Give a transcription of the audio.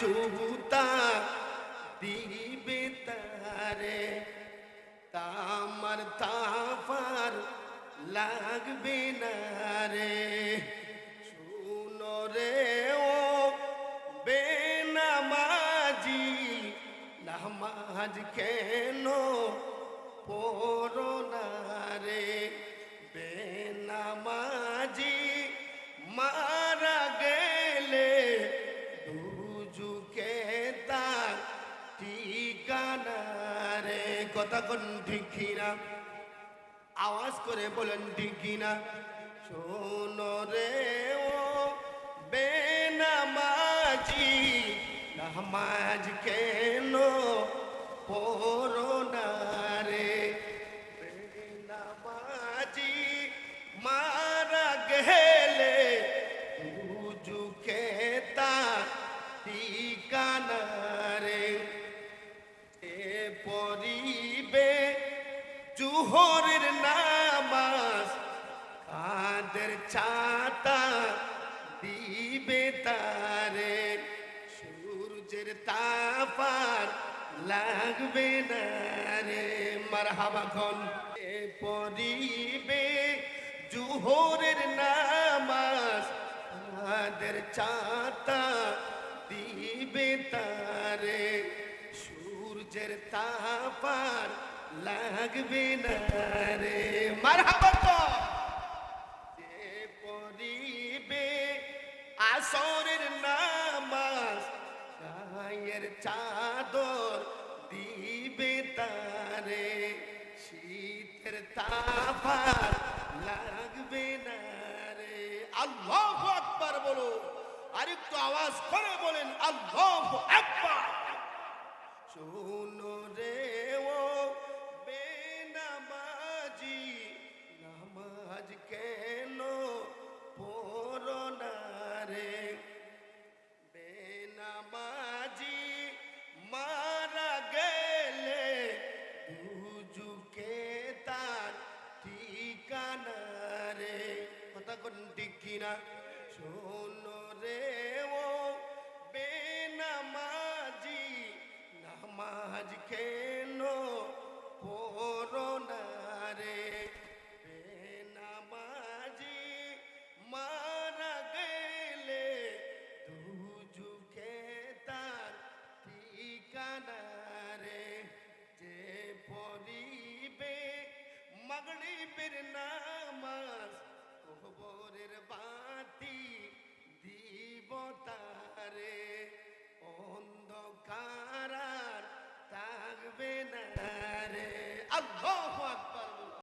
চুহুতা দিবে তারে তামার তাফার লাগবে না রে। শুনো রে ও বেনামাজি, নামাজ কেন পড়ো না রে? কোন ঠিক আওয়াজ করে বলেন ঠিক না। শোনো রে ও বেনামাজি, নামাজ কেন পড়ো না রে? বেনামাজি মারা গেলে তার ঠিকানা রে? এ জুহরের নামাজ কাদের ছাতা দিবে তারে? সূর্যের তাপার লাগবে না রে? এ পরিবে জুহরের নামাজ কাদের ছাতা দিবে তারে? সূর্যের তাপার লাগবে না রে। মারহাবা কর। যে পরিবে আসরের নামাজ গায়ের চাদর দিবে তারে। শীতের তাপার লাগবে না রে। আল্লাহ আকবার বলো। আরেকটু আওয়াজ করে বলেন আল্লাহ আকবার। শোনো কোন ঠিক কিনা শোনো রে ও কবরের বাতি দিব তারে।